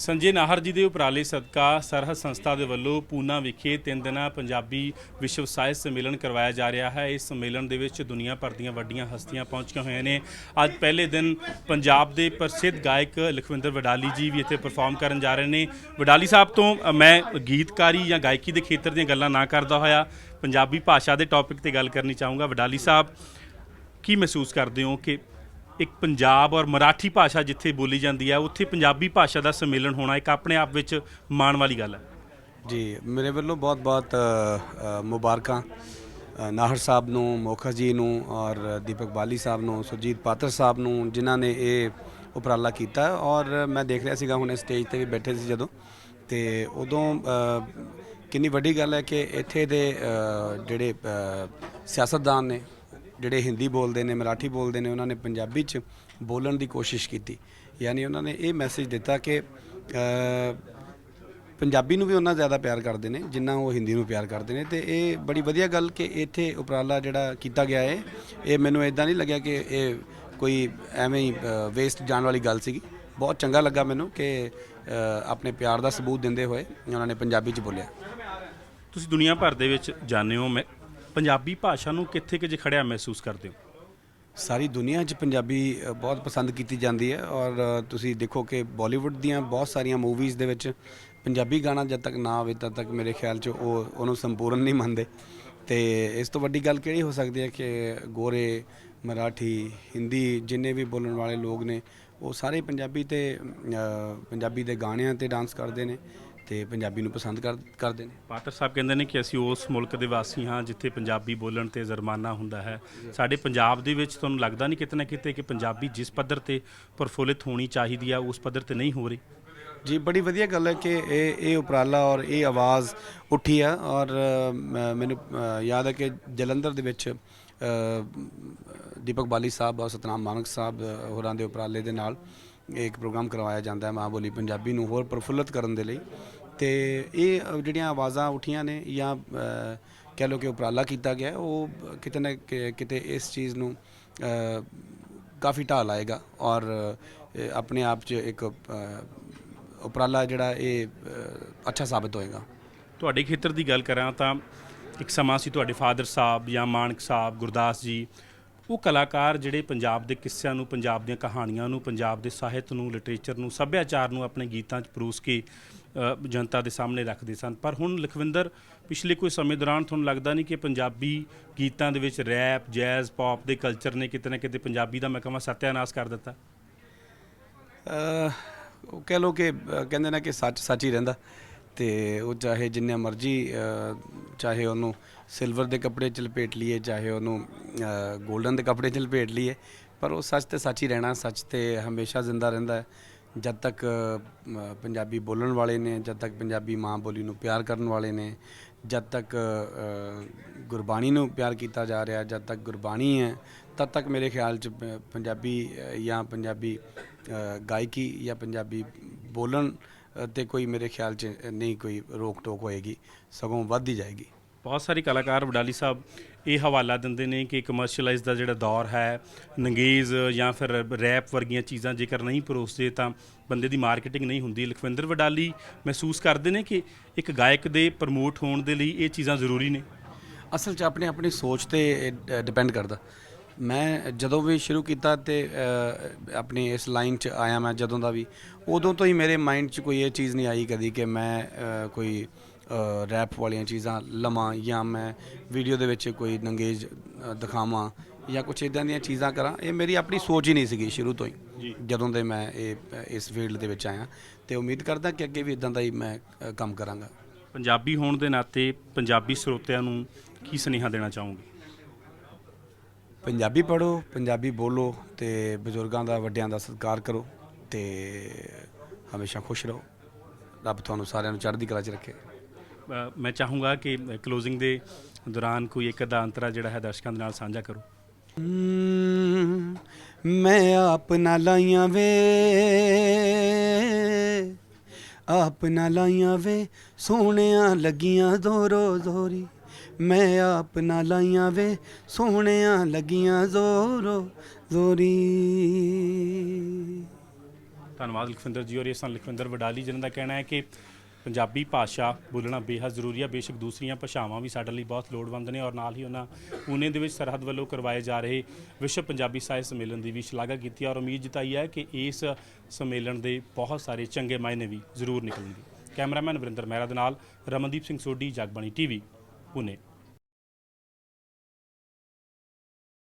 ਸੰਜੇ ਨਾਹਰ ਜੀ ਦੇ ਉਪਰਾਲੇ ਸਦਕਾ ਸਰਹੱਦ ਸੰਸਥਾ ਦੇ ਵੱਲੋਂ ਪੂਨਾ ਵਿਖੇ ਤਿੰਨ ਦਿਨਾਂ ਪੰਜਾਬੀ ਵਿਸ਼ਵ ਸਾਹਿਤ ਸੰਮੇਲਨ ਕਰਵਾਇਆ ਜਾ ਰਿਹਾ ਹੈ। ਇਸ ਸੰਮੇਲਨ ਦੇ ਵਿੱਚ ਦੁਨੀਆ ਭਰ ਦੀਆਂ ਵੱਡੀਆਂ ਹਸਤੀਆਂ ਪਹੁੰਚੀਆਂ ਹੋਈਆਂ ਨੇ। ਅੱਜ ਪਹਿਲੇ ਦਿਨ ਪੰਜਾਬ ਦੇ ਪ੍ਰਸਿੱਧ ਗਾਇਕ ਲਖਵਿੰਦਰ ਵਡਾਲੀ ਜੀ ਵੀ ਇੱਥੇ ਪਰਫਾਰਮ ਕਰਨ ਜਾ ਰਹੇ ਨੇ। ਵਡਾਲੀ ਸਾਹਿਬ ਤੋਂ ਮੈਂ ਗੀਤਕਾਰੀ ਜਾਂ ਗਾਇਕੀ ਦੇ ਖੇਤਰ ਦੀਆਂ ਗੱਲਾਂ ਨਾ ਕਰਦਾ ਹੋਇਆ, ਪੰਜਾਬੀ ਭਾਸ਼ਾ ਦੇ ਟੌਪਿਕ ਤੇ ਗੱਲ ਕਰਨੀ ਚਾਹੂੰਗਾ। ਵਡਾਲੀ ਸਾਹਿਬ, ਕੀ ਮਹਿਸੂਸ ਕਰਦੇ ਹੋ ਕਿ ਇੱਕ ਪੰਜਾਬ ਔਰ ਮਰਾਠੀ ਭਾਸ਼ਾ ਜਿੱਥੇ ਬੋਲੀ ਜਾਂਦੀ ਹੈ ਉੱਥੇ ਪੰਜਾਬੀ ਭਾਸ਼ਾ ਦਾ ਸੰਮੇਲਨ ਹੋਣਾ ਇੱਕ ਆਪਣੇ ਆਪ ਵਿੱਚ ਮਾਣ ਵਾਲੀ ਗੱਲ ਹੈ। ਜੀ, ਮੇਰੇ ਵੱਲੋਂ ਬਹੁਤ-ਬਹੁਤ ਮੁਬਾਰਕਾਂ। ਨਾਹਰ ਸਾਹਿਬ ਨੂੰ, ਮੋਖਾ ਜੀ ਨੂੰ ਔਰ ਦੀਪਕ ਬਾਲੀ ਸਾਹਿਬ ਨੂੰ, ਸੁਰਜੀਤ ਪਾਤਰ ਸਾਹਿਬ ਨੂੰ, ਜਿਨ੍ਹਾਂ ਨੇ ਇਹ ਉਪਰਾਲਾ ਕੀਤਾ। ਔਰ ਮੈਂ ਦੇਖ ਰਿਹਾ ਸੀਗਾ ਹੁਣੇ ਸਟੇਜ ਤੇ ਵੀ ਬੈਠੇ ਸੀ ਜਦੋਂ। ਤੇ ਉਦੋਂ ਕਿੰਨੀ ਵੱਡੀ ਗੱਲ ਹੈ ਕਿ ਇੱਥੇ ਦੇ ਜਿਹੜੇ ਸਿਆਸਤਦਾਨ ਨੇ ਜਿਹੜੇ ਹਿੰਦੀ ਬੋਲਦੇ ਨੇ, ਮਰਾਠੀ ਬੋਲਦੇ ਨੇ, ਉਹਨਾਂ ਨੇ ਪੰਜਾਬੀ ਚ ਬੋਲਣ ਦੀ ਕੋਸ਼ਿਸ਼ ਕੀਤੀ। ਯਾਨੀ ਉਹਨਾਂ ਨੇ ਇਹ ਮੈਸੇਜ ਦਿੱਤਾ ਕਿ ਪੰਜਾਬੀ ਨੂੰ ਵੀ ਉਹਨਾਂ ਜ਼ਿਆਦਾ ਪਿਆਰ ਕਰਦੇ ਨੇ, ਜਿੰਨਾ ਉਹ ਹਿੰਦੀ ਨੂੰ ਪਿਆਰ ਕਰਦੇ ਨੇ। ਤੇ ਇਹ ਬੜੀ ਵਧੀਆ ਗੱਲ ਕਿ ਇੱਥੇ ਉਪਰਾਲਾ ਜਿਹੜਾ ਕੀਤਾ ਗਿਆ ਹੈ ਇਹ ਮੈਨੂੰ ਇਦਾਂ ਨਹੀਂ ਲੱਗਿਆ ਕਿ ਇਹ ਕੋਈ ਐਵੇਂ ਹੀ ਵੇਸਟ ਜਾਣ ਵਾਲੀ ਗੱਲ ਸੀਗੀ। ਬਹੁਤ ਚੰਗਾ ਲੱਗਾ ਮੈਨੂੰ ਕਿ ਆਪਣੇ ਪਿਆਰ ਦਾ ਸਬੂਤ ਦਿੰਦੇ ਹੋਏ ਉਹਨਾਂ ਨੇ ਪੰਜਾਬੀ ਚ ਬੋਲਿਆ। ਤੁਸੀਂ ਦੁਨੀਆ ਭਰ ਦੇ ਵਿੱਚ ਜਾਣਦੇ ਹੋ, ਮੈਂ ਪੰਜਾਬੀ ਭਾਸ਼ਾ ਨੂੰ ਕਿੱਥੇ ਕਿ ਖੜਿਆ ਮਹਿਸੂਸ ਕਰਦੇ ਹੋ? ਸਾਰੀ ਦੁਨੀਆ 'ਚ ਪੰਜਾਬੀ ਬਹੁਤ ਪਸੰਦ ਕੀਤੀ ਜਾਂਦੀ ਹੈ ਔਰ ਤੁਸੀਂ ਦੇਖੋ ਕਿ ਬਾਲੀਵੁੱਡ ਦੀਆਂ ਬਹੁਤ ਸਾਰੀਆਂ ਮੂਵੀਜ਼ ਦੇ ਵਿੱਚ ਪੰਜਾਬੀ ਗਾਣਾ ਜਦ ਤੱਕ ਨਾ ਆਵੇ ਤਦ ਤੱਕ ਮੇਰੇ ਖਿਆਲ 'ਚ ਉਹ, ਉਹਨੂੰ ਸੰਪੂਰਨ ਨਹੀਂ ਮੰਨਦੇ। ਤੇ ਇਸ ਤੋਂ ਵੱਡੀ ਗੱਲ ਕਿਹੜੀ ਹੋ ਸਕਦੀ ਹੈ ਕਿ ਗੋਰੇ, ਮਰਾਠੀ, ਹਿੰਦੀ ਜਿੰਨੇ ਵੀ ਬੋਲਣ ਵਾਲੇ ਲੋਕ ਨੇ, ਉਹ ਸਾਰੇ ਪੰਜਾਬੀ ਤੇ ਪੰਜਾਬੀ ਦੇ ਗਾਣਿਆਂ ਤੇ ਡਾਂਸ ਕਰਦੇ ਨੇ। ਤੇ ਪੰਜਾਬੀ ਨੂੰ ਪਸੰਦ ਕਰ- ਕਰਦੇ ਨੇ। ਪਾਤਰ ਸਾਹਿਬ ਕਹਿੰਦੇ ਨੇ ਕਿ ਅਸੀਂ ਉਸ ਮੁਲਕ ਦੇ ਵਾਸੀ ਹਾਂ ਜਿੱਥੇ ਪੰਜਾਬੀ ਬੋਲਣ ਤੇ ਜੁਰਮਾਨਾ ਹੁੰਦਾ ਹੈ। ਸਾਡੇ ਪੰਜਾਬ ਦੇ ਵਿੱਚ ਤੁਹਾਨੂੰ ਲੱਗਦਾ ਨਹੀਂ ਕਿਤੇ ਨਾ ਕਿਤੇ ਕਿ ਪੰਜਾਬੀ ਜਿਸ ਪੱਧਰ ਤੇ ਪ੍ਰਫੁੱਲਿਤ ਹੋਣੀ ਚਾਹੀਦੀ ਆ ਉਸ ਪੱਧਰ ਤੇ ਨਹੀਂ ਹੋ ਰਹੀ? ਜੀ ਬੜੀ ਵਧੀਆ ਗੱਲ ਹੈ ਕਿ ਇਹ ਇਹ ਉਪਰਾਲਾ ਔਰ ਇਹ ਆਵਾਜ਼ ਉੱਠੀ ਆ ਔਰ ਅ, ਮ- ਮੈਨੂੰ ਅ, ਯਾਦ ਹੈ ਕਿ ਜਲੰਧਰ ਦੇ ਵਿੱਚ ਅ, ਦੀਪਕ ਬਾਲੀ ਸਾਹਿਬ ਔਰ ਸਤਨਾਮ ਮਾਨਕ ਸਾਹਿਬ ਅ, ਹੋਰਾਂ ਦੇ ਉਪਰਾਲੇ ਦੇ ਨਾਲ ਇੱਕ ਪ੍ਰੋਗਰਾਮ ਕਰਵਾਇਆ ਜਾਂਦਾ ਹੈ ਮਾਂ ਬੋਲੀ ਪੰਜਾਬੀ ਨੂੰ ਹੋਰ ਪ੍ਰਫੁੱਲਤ ਕਰਨ ਦੇ ਲਈ। ਤੇ ਇਹ ਜਿਹੜੀਆਂ ਆਵਾਜ਼ਾਂ ਉੱਠੀਆਂ ਨੇ ਜਾਂ ਕਹਿ ਲਓ ਕਿ ਉਪਰਾਲਾ ਕੀਤਾ ਗਿਆ, ਉਹ ਕਿਤੇ ਨਾ ਕਿਤੇ ਇਸ ਚੀਜ਼ ਨੂੰ ਕਾਫੀ ਢਾਲ ਲਾਏਗਾ ਔਰ ਆਪਣੇ ਆਪ 'ਚ ਇੱਕ ਉਪਰਾਲਾ ਜਿਹੜਾ ਇਹ ਅੱਛਾ ਸਾਬਤ ਹੋਏਗਾ। ਤੁਹਾਡੇ ਖੇਤਰ ਦੀ ਗੱਲ ਕਰਾਂ ਤਾਂ ਇੱਕ ਸਮਾਂ ਸੀ ਤੁਹਾਡੇ ਫਾਦਰ ਸਾਹਿਬ ਜਾਂ ਮਾਨਕ ਸਾਹਿਬ, ਗੁਰਦਾਸ ਜੀ ਉਹ ਕਲਾਕਾਰ ਜਿਹੜੇ ਪੰਜਾਬ ਦੇ ਕਿੱਸਿਆਂ ਨੂੰ, ਪੰਜਾਬ ਦੀਆਂ ਕਹਾਣੀਆਂ ਨੂੰ, ਪੰਜਾਬ ਦੇ ਸਾਹਿਤ ਨੂੰ ਲਿਟਰੇਚਰ ਨੂੰ, ਸੱਭਿਆਚਾਰ ਨੂੰ ਆਪਣੇ ਗੀਤਾਂ 'ਚ ਪਰੋਸ ਕੇ ਜਨਤਾ ਦੇ ਸਾਹਮਣੇ ਰੱਖਦੇ ਸਨ। ਪਰ ਹੁਣ ਲਖਵਿੰਦਰ, ਪਿਛਲੇ ਕੋਈ ਸਮੇਂ ਦੌਰਾਨ ਤੁਹਾਨੂੰ ਲੱਗਦਾ ਨਹੀਂ ਕਿ ਪੰਜਾਬੀ ਗੀਤਾਂ ਦੇ ਵਿੱਚ ਰੈਪ ਜੈਜ਼ ਪੌਪ ਦੇ ਕਲਚਰ ਨੇ ਕਿਤੇ ਨਾ ਕਿਤੇ ਪੰਜਾਬੀ ਦਾ ਮੈਂ ਕਹਾਂ ਸਤਿਆਨਾਸ ਕਰ ਦਿੱਤਾ? ਉਹ ਕਹਿ ਲੋ ਕਿ ਕਹਿੰਦੇ ਨੇ ਕਿ ਸੱਚ ਸੱਚ ਹੀ ਰਹਿੰਦਾ। ਤੇ ਉਹ ਚਾਹੇ ਜਿੰਨੇ ਮਰਜ਼ੀ ਚਾਹੇ ਉਹਨੂੰ ਸਿਲਵਰ ਦੇ ਕੱਪੜੇ ਚ ਲਪੇਟ ਲਈਏ, ਚਾਹੇ ਉਹਨੂੰ 골ਡਨ ਦੇ ਕੱਪੜੇ ਚ ਲਪੇਟ ਲਈਏ, ਪਰ ਉਹ ਸੱਚ ਤੇ ਸੱਚ ਹੀ ਰਹਿਣਾ, ਸੱਚ ਤੇ ਹਮੇਸ਼ਾ ਜ਼ਿੰਦਾ ਰਹਿੰਦਾ ਹੈ। ਜਦ ਤੱਕ ਪੰਜਾਬੀ ਬੋਲਣ ਵਾਲੇ ਨੇ, ਜਦ ਤੱਕ ਪੰਜਾਬੀ ਮਾਂ ਬੋਲੀ ਨੂੰ ਪਿਆਰ ਕਰਨ ਵਾਲੇ ਨੇ, ਜਦ ਤੱਕ ਗੁਰਬਾਣੀ ਨੂੰ ਪਿਆਰ ਕੀਤਾ ਜਾ ਰਿਹਾ, ਜਦ ਤੱਕ ਗੁਰਬਾਣੀ ਹੈ, ਤਦ ਤੱਕ ਮੇਰੇ ਖਿਆਲ ਚ ਪ- ਪੰਜਾਬੀ ਜਾਂ ਪੰਜਾਬੀ ਗਾਇਕੀ ਜਾਂ ਪੰਜਾਬੀ ਬੋਲਣ ਤੇ ਕੋਈ ਮੇਰੇ ਖਿਆਲ ਚ ਨਹੀਂ ਕੋਈ ਰੋਕ ਟੋਕ ਹੋਏਗੀ ਸਗੋਂ ਵੱਧਦੀ ਜਾਏਗੀ। ਬਹੁਤ ਸਾਰੇ ਕਲਾਕਾਰ ਵਡਾਲੀ ਸਾਹਿਬ ਇਹ ਹਵਾਲਾ ਦਿੰਦੇ ਨੇ ਕਿ ਕਮਰਸ਼ੀਅਲਾਈਜ਼ ਦਾ ਜਿਹੜਾ ਦੌਰ ਹੈ ਨੰਗੇਜ਼ ਜਾਂ ਫਿਰ ਰੈਪ ਵਰਗੀਆਂ ਚੀਜ਼ਾਂ ਜੇਕਰ ਨਹੀਂ ਪਰੋਸਦੇ ਤਾਂ ਬੰਦੇ ਦੀ ਮਾਰਕੀਟਿੰਗ ਨਹੀਂ ਹੁੰਦੀ। ਲਖਵਿੰਦਰ ਵਡਾਲੀ ਮਹਿਸੂਸ ਕਰਦੇ ਨੇ ਕਿ ਇੱਕ ਗਾਇਕ ਦੇ ਪ੍ਰਮੋਟ ਹੋਣ ਦੇ ਲਈ ਇਹ ਚੀਜ਼ਾਂ ਜ਼ਰੂਰੀ ਨੇ? ਅਸਲ 'ਚ ਆਪਣੀ ਆਪਣੀ ਸੋਚ ਤੇ ਡਿਪੈਂਡ ਕਰਦਾ। ਮੈਂ ਜਦੋਂ ਵੀ ਸ਼ੁਰੂ ਕੀਤਾ ਤੇ ਆਪਣੀ ਇਸ ਲਾਈਨ 'ਚ ਆਇਆ ਮੈਂ ਜਦੋਂ ਦਾ ਵੀ ਉਦੋਂ ਤੋਂ ਹੀ ਮੇਰੇ ਮਾਈਂਡ 'ਚ ਕੋਈ ਇਹ ਚੀਜ਼ ਨਹੀਂ ਆਈ ਕਦੀ ਕਿ ਮੈਂ ਕੋਈ ਰੈਪ ਵਾਲੀਆਂ ਚੀਜ਼ਾਂ ਲਵਾਂ ਜਾਂ ਮੈਂ ਵੀਡੀਓ ਦੇ ਵਿੱਚ ਕੋਈ ਨੰਗੇਜ ਦਿਖਾਵਾਂ ਜਾਂ ਕੁਝ ਇਦਾਂ ਦੀਆਂ ਚੀਜ਼ਾਂ ਕਰਾਂ। ਇਹ ਮੇਰੀ ਆਪਣੀ ਸੋਚ ਹੀ ਨਹੀਂ ਸੀਗੀ ਸ਼ੁਰੂ ਤੋਂ। ਹੀ ਜਦੋਂ ਦੇ ਮੈਂ ਇਹ ਇਸ ਫੀਲਡ ਦੇ ਵਿੱਚ ਆਇਆ। ਤੇ ਉਮੀਦ ਕਰਦਾ ਕਿ ਅੱਗੇ ਵੀ ਇਦਾਂ ਦਾ ਹੀ ਮੈਂ ਕੰਮ ਕਰਾਂਗਾ। ਪੰਜਾਬੀ ਹੋਣ ਦੇ ਨਾਤੇ ਪੰਜਾਬੀ ਸਰੋਤਿਆਂ ਨੂੰ ਕੀ ਸੁਨੇਹਾ ਦੇਣਾ ਚਾਹੋਗੇ? ਪੰਜਾਬੀ ਪੜ੍ਹੋ ਪੰਜਾਬੀ ਬੋਲੋ ਤੇ ਬਜ਼ੁਰਗਾਂ ਦਾ ਵੱਡਿਆਂ ਦਾ ਸਤਿਕਾਰ ਕਰੋ ਤੇ ਹਮੇਸ਼ਾ ਖੁਸ਼ ਰਹੋ। ਰੱਬ ਤੁਹਾਨੂੰ ਸਾਰਿਆਂ ਨੂੰ ਚੜ੍ਹਦੀ ਕਲਾ 'ਚ ਰੱਖੇ। ਮੈਂ ਚਾਹੂੰਗਾ ਕਿ ਕਲੋਜ਼ਿੰਗ ਦੇ ਦੌਰਾਨ ਕੋਈ ਇੱਕ ਅੱਧਾ ਅੰਤਰਾ ਜਿਹੜਾ ਹੈ ਦਰਸ਼ਕਾਂ ਦੇ ਨਾਲ ਸਾਂਝਾ ਕਰੋ। ਮੈਂ ਆਪ ਨਾ ਲਾਈਆਂ ਵੇ ਆਪ ਨਾ ਲਾਈਆਂ ਵੇ ਸੋਹਣਿਆਂ ਲੱਗੀਆਂ ਦੋਰੋ ਦੋਰੀ ਮੈਂ ਆਪ ਨਾ ਲਾਈਆਂ ਵੇ, ਸੋਹਣਿਆਂ ਲੱਗੀਆਂ ਜ਼ੋਰੋ, ਜ਼ੋਰੀ। ਧੰਨਵਾਦ ਲਖਵਿੰਦਰ ਜੀ, ਔਰ ਇਹ ਸਨ ਲਖਵਿੰਦਰ ਵਡਾਲੀ, ਜਿਨ੍ਹਾਂ ਦਾ ਕਹਿਣਾ ਹੈ ਕਿ ਪੰਜਾਬੀ ਭਾਸ਼ਾ ਬੋਲਣਾ ਬੇਹੱਦ ਜ਼ਰੂਰੀ ਹੈ ਬੇਸ਼ੱਕ ਦੂਸਰੀਆਂ ਭਾਸ਼ਾਵਾਂ ਵੀ ਸਾਡੇ ਲਈ ਬਹੁਤ ਲੋੜਵੰਦ ਨੇ, ਔਰ ਨਾਲ ਹੀ ਉਹਨਾਂ ਪੂਨੇ ਦੇ ਵਿੱਚ ਸਰਹੱਦ ਵੱਲੋਂ ਕਰਵਾਏ ਜਾ ਰਹੇ ਵਿਸ਼ਵ ਪੰਜਾਬੀ ਸਾਹਿਤ ਸੰਮੇਲਨ ਦੀ ਵੀ ਸ਼ਲਾਘਾ ਕੀਤੀ ਔਰ ਉਮੀਦ ਜਤਾਈ ਹੈ ਕਿ ਇਸ ਸੰਮੇਲਨ ਦੇ ਬਹੁਤ ਸਾਰੇ ਚੰਗੇ ਮਾਇਨੇ ਵੀ ਜ਼ਰੂਰ ਨਿਕਲਣਗੇ। ਕੈਮਰਾਮੈਨ ਵਰਿੰਦਰ ਮਹਿਰਾ ਦੇ ਨਾਲ ਰਮਨਦੀਪ ਸਿੰਘ ਸੋਢੀ, ਜਗਬਾਣੀ ਟੀਵੀ ਪੁਨੇ